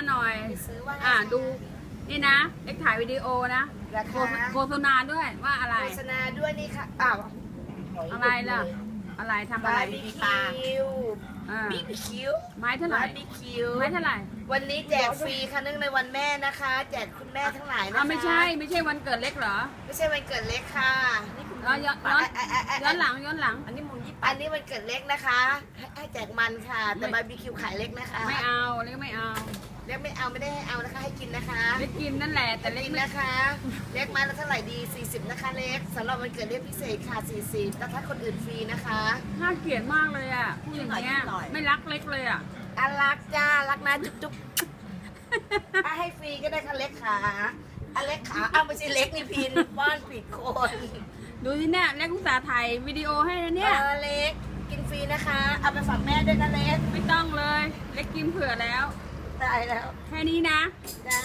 มาหน่อยไปซื้อว่าอ่าดูนี่นะเล็กถ่ายวิดีโอนะราโฆคาษโฆษณาด้วยว่าอะไร โฆษณาด้วยนี่ค่ะอ้าวอะไรล่ะ อะไรทำอะบาไรร์บีมีคิปลาวบาร์บีคิวไม้เท่าไหร่บาร์บีคิวไม้เท่าไหร่วันนี้แจกฟรีค่ะเนื่องในวันแม่นะคะ แจกคุณแม่ทั้งหลายนะคะอ้าวไม่ใช่ไม่ใช่วันเกิดเล็กเหรอไม่ใช่วันเกิดเล็กค่ะนี่คุณย้อนย้อนย้อนย้อนหลังย้อนหลัง อันนี้มุนยี่อันนี้วันเกิดเล็กนะคะให้ให้แจกมันค่ะ แต่บาร์บีคิวขายเล็กนะคะไม่เอาเล็กไม่ เอาเล็กไม่เอาไม่ได้ให้เอานะคะ ให้กินนะคะเล็กกินนั่นแหละแต่เล็กกินไม่นะคะ เล็กมาแล้วเท่าไหร่ดี 40 นะคะ เล็กสำหรับวันเกิดเล็กพิเศษค่ะ 40แล้วถ้าคนอื่นฟรีนะคะน่าเกลียดมากเลยอะพูดอย่างเงี้ยไม่รักเล็กเลยอะอารักจ้ารักนะจุ๊บจุ๊บอะให้ฟรีก็ได้ค่ะเล็กขาอาเล็กขาเอาไม่ใช่เล็กนี่พินป้อนผิดคนดูสิเนี่ยเล็กอุตส่าห์ถ่ายวิดีโอให้นะเนี่ยเออเล็กกินฟรีนะคะ เอาไปฝากแม่ด้วยนะเล็กไม่ต้องเลย เล็กกินเผื่อแล้ว ตายแล้ว แค่นี้นะ จ้า